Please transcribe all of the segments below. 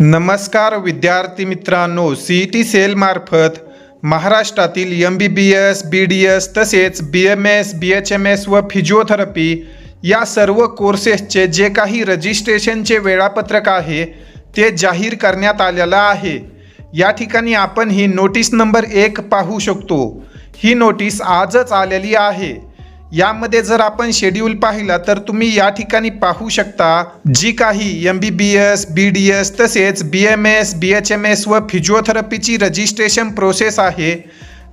नमस्कार विद्यार्थी मित्रांनो सी ई टी सेलमार्फत महाराष्ट्रातील M B B S B D S तसेच B M S B H M S व फिजिओथेरपी या सर्व कोर्सेसचे जे काही रजिस्ट्रेशनचे वेळापत्रक आहे ते जाहीर करण्यात आलेलं आहे. या ठिकाणी आपण ही नोटीस नंबर एक पाहू शकतो. ही नोटीस आजच आलेली आहे. यामध्ये जर आपण शेड्यूल पाहिला तर तुम्ही या ठिकाणी पाहू शकता जी काही M B B S B D S तसेच B M S B H M S व फिजिओथेरपीची रजिस्ट्रेशन प्रोसेस आहे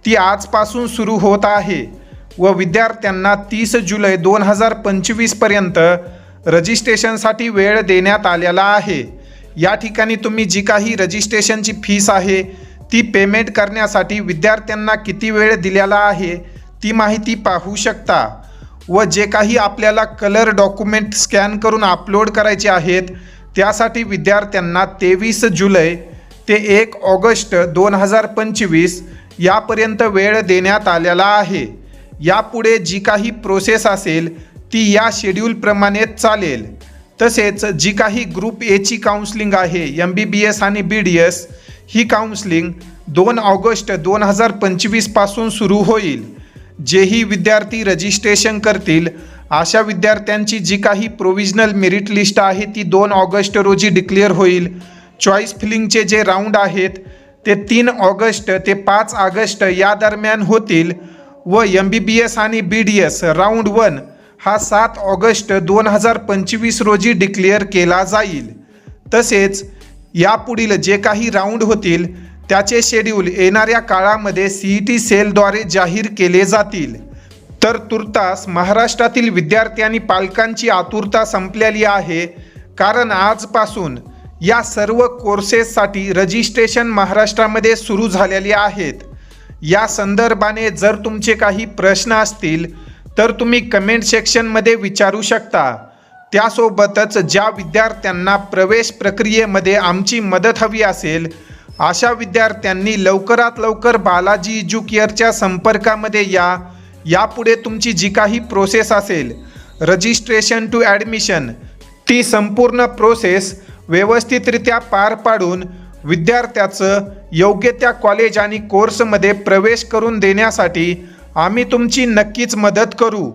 ती आजपासून सुरू होत आहे व विद्यार्थ्यांना तीस जुलै दोन हजार पंचवीसपर्यंत रजिस्ट्रेशनसाठी वेळ देण्यात आलेला आहे. या ठिकाणी तुम्ही जी काही रजिस्ट्रेशनची फीस आहे ती पेमेंट करण्यासाठी विद्यार्थ्यांना किती वेळ दिलेला आहे ती माहिती पाहू शकता व जे काही आपल्याला कलर डॉक्युमेंट स्कॅन करून अपलोड करायचे आहेत त्यासाठी विद्यार्थ्यांना तेवीस जुलै ते एक ऑगस्ट दोन हजार पंचवीस यापर्यंत वेळ देण्यात आलेला आहे. यापुढे जी काही प्रोसेस असेल ती या शेड्यूलप्रमाणेच चालेल. तसेच जी काही ग्रुप एची काउन्सलिंग आहे एम बी बी एस आणि बी डी एस ही काउन्सलिंग दोन ऑगस्ट दोन हजार पंचवीसपासून सुरू होईल. जेही विद्यार्थी रजिस्ट्रेशन करतील अशा विद्यार्थ्यांची जी काही प्रोविजनल मेरिट लिस्ट आहे ती दोन ऑगस्ट रोजी डिक्लेअर होईल. चॉईस फिलिंगचे जे राऊंड आहेत ते तीन ऑगस्ट ते पाच ऑगस्ट या दरम्यान होतील व एम बी बी एस आणि B D S round one हा सात ऑगस्ट दोन हजार पंचवीस रोजी डिक्लेअर केला जाईल. तसेच यापुढील जे काही राऊंड होतील त्याचे शेड्यूल येणाऱ्या काळामध्ये सी ई टी सेलद्वारे जाहीर केले जातील. तर तुर्तास महाराष्ट्रातील विद्यार्थी आणि पालकांची आतुरता संपलेली आहे. कारण आजपासून या सर्व कोर्सेससाठी रजिस्ट्रेशन महाराष्ट्रामध्ये सुरू झालेले आहेत. या संदर्भाने जर तुमचे काही प्रश्न असतील तर तुम्ही कमेंट सेक्शनमध्ये विचारू शकता. त्यासोबतच ज्या विद्यार्थ्यांना प्रवेश प्रक्रियेमध्ये आमची मदत हवी असेल अशा विद्यार्थ्यांनी लवकरात लवकर बालाजी एज्युकेअरच्या संपर्कामध्ये या. यापुढे तुमची जी काही प्रोसेस असेल रजिस्ट्रेशन टू ॲडमिशन ती संपूर्ण प्रोसेस व्यवस्थितरित्या पार पाडून विद्यार्थ्याचं योग्य त्या कॉलेज आणि कोर्समध्ये प्रवेश करून देण्यासाठी आम्ही तुमची नक्कीच मदत करू.